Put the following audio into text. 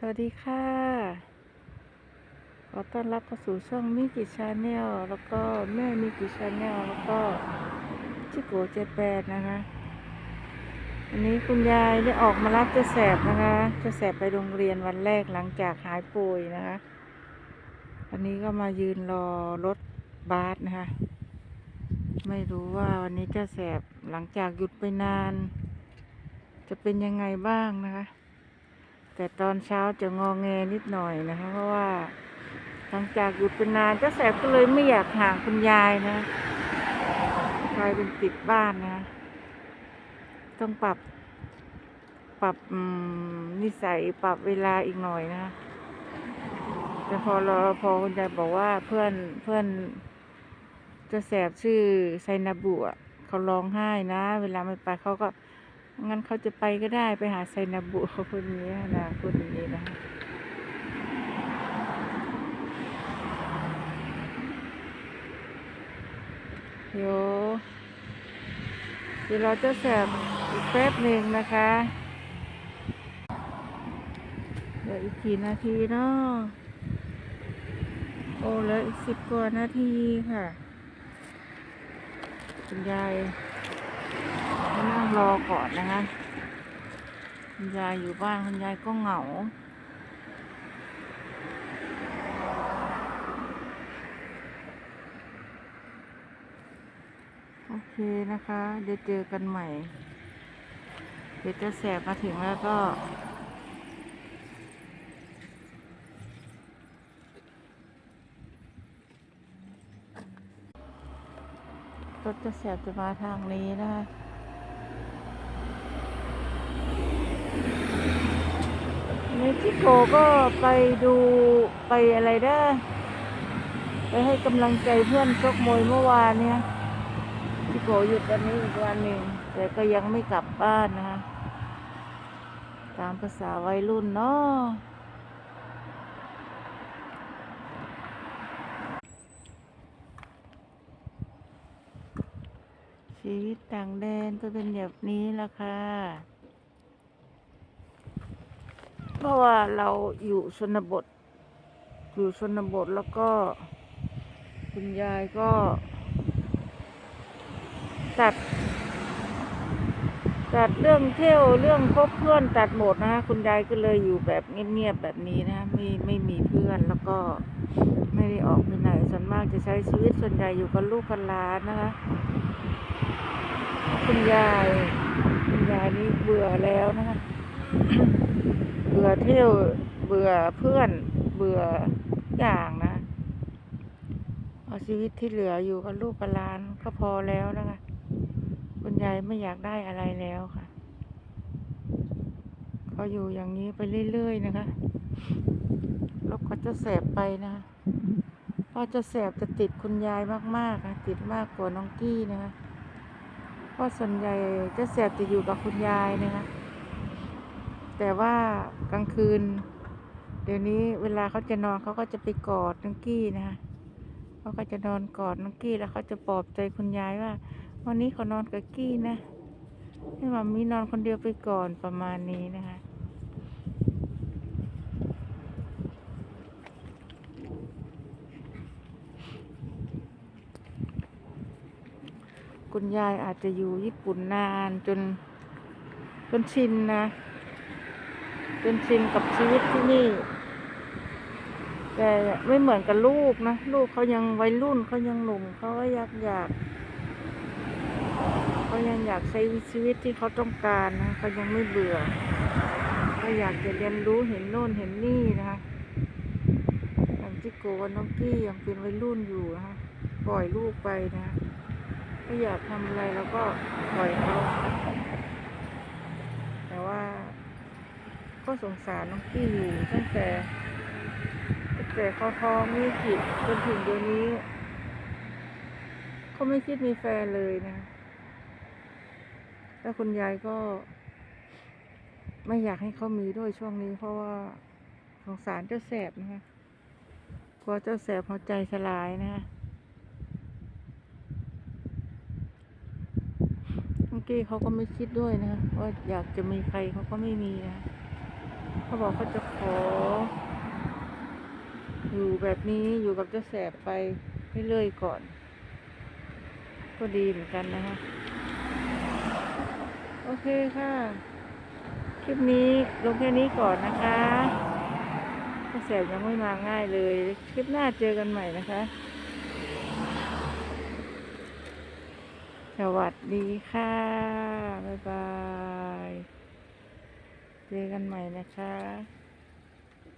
สวัสดีค่ะ ขอต้อนรับเข้าสู่ช่องมิกิชาแนลแล้วก็แม่มิกิชาแนลแล้วก็ชิโกเจแปนนะคะอันนี้คุณยายได้ออกมารับเจะแสบนะคะเจะแสบไปโรงเรียนวันแรกหลังจากหายป่วยนะคะอันนี้ก็มายืนรอรถบัสนะคะ ไม่รู้ว่าวันนี้เจะแสบหลังจากหยุดไปนาน จะเป็นยังไงบ้างนะคะ แต่ตอนเช้าจะงอแงนิดหน่อยนะคะ เพราะว่าหลังจากหยุดเป็นนานเจ้าแสบก็เลยไม่อยากห่างคุณยายนะกลายเป็นติดบ้านนะ ต้องปรับปรับนิสัยปรับเวลาอีกหน่อยนะแต่พอรอพอคุณยายบอกว่าเพื่อนเพื่อนเจะแสบชื่อไซนาบุอะเขาร้องไห้นะ เวลาไม่ไปเขาก็ งั้นเขาจะไปก็ได้ไปหาไซนาบุเขาพูดนี้นะพูดอย่างนี้นะเดี๋ยเดี๋ยวเราจะแสบอีกแป๊บหนึ่งนะคะเหลืออีกกี่นาทีเนาะโอ้เหลืออีกสิบกว่านาทีค่ะคุณยาย รอก่อนนะคะคุณยายอยู่บ้านคุณยายก็เหงาโอเคนะคะ เดี๋ยวเจอกันใหม่ เดี๋ยวจะแสบมาถึงแล้วก็ รถจะแสบจะมาทางนี้นะคะ เม็กซิโกก็ไปดูไปอะไรได้ไปให้กำลังใจเพื่อนชกมวยเมื่อวานเนี่ยเม็กซิโกหยุดวันนี้อีกวันหนึ่งแต่ก็ยังไม่กลับบ้านนะคะตามภาษาวัยรุ่นเนาะชีวิตต่างแดนก็เป็นแบบนี้ละค่ะ ราะว่าเราอยู่ชนบท อยู่ชนบทแล้วก็ คุณยายก็ ตัด ตัดเรื่องเที่ยวเรื่องคบเพื่อนตัดหมดนะคะคุณยายก็เลยอยู่แบบเงียบๆแบบนี้นะคะไม่ไม่มีเพื่อนแล้วก็ไม่ได้ออกไปไหนส่วนมากจะใช้ชีวิตส่วนใหญ่อยู่กับลูกกับหลานนะคะ คุณยาย คุณยายนี่เบื่อแล้วนะคะ บื่อเที่ยวเบื่อเพื่อนเบื่ออย่างนะเอาชีวิตที่เหลืออยู่กับลูกกับหลานก็พอแล้วนะคะคุณยายไม่อยากได้อะไรแล้วค่ะก็อยู่อย่างนี้ไปเรื่อยๆนะคะแล้วก็จะแสบไปนะคะพราะจะแสบจะติดคุณยายมากๆค่ะติดมากกว่าน้องกี้นะคะเพราะส่วนใหญ่จะแสบจะอยู่กับคุณยายนะคะ แต่ว่ากลางคืน เดี๋ยวนี้เวลาเขาจะนอนเขาก็จะไปกอดน้องกี้นะคะเขาก็จะนอนกอดน้องกี้แล้วเขาจะปลอบใจคุณยายว่า วันนี้เขานอนกับกี้นะให้มามีนอนคนเดียวไปก่อนประมาณนี้นะคะคุณยายอาจจะอยู่ญี่ปุ่นนานจนจนชินนะ จนชินกับชีวิตที่นี่ แต่ไม่เหมือนกับลูกนะ ลูกเขายังวัยรุ่นเขายังหนุ่มเขาก็อยากอยากเขายังอยากใช้ชีวิตที่เขาต้องการนะเขายังไม่เบื่อเขาอยากจะเรียนรู้เห็นโน่นเห็นนี่นะคะอย่างที่โกกับน้องกี้ยังเป็นวัยรุ่นอยู่นะคะปล่อยลูกไปนะถ้าอยากทำอะไรแล้วก็ปล่อยเขาแต่ว่า ก็สงสารน้องกี้อยู่ตั้งแต่ตั้งแต่เขาท้องนี่จิตจนถึงเดี๋ยวนี้เขาไม่คิดมีแฟนเลยนะแล้วคุณยายก็ ไม่อยากให้เขามีด้วยช่วงนี้ เพราะว่าสงสารเจ้าแสบนะคะกลัวเจ้าแสบหัวใจสลายนะคะเมื่อกี้เขาก็ไม่คิดด้วยนะว่าอยากจะมีใครเขาก็ไม่มีนะ เขาบอกเขาจะขอ อยู่แบบนี้อยู่กับเจ้าแสบไปเรื่อยๆก่อน ก็ดีเหมือนกันนะคะ โอเคค่ะ คลิปนี้ลงแค่นี้ก่อนนะคะเจ้าแสบยังไม่มาง่ายเลย คลิปหน้าเจอกันใหม่นะคะ สวัสดีค่ะ บ๊ายบาย เจอกันใหม่นะคะ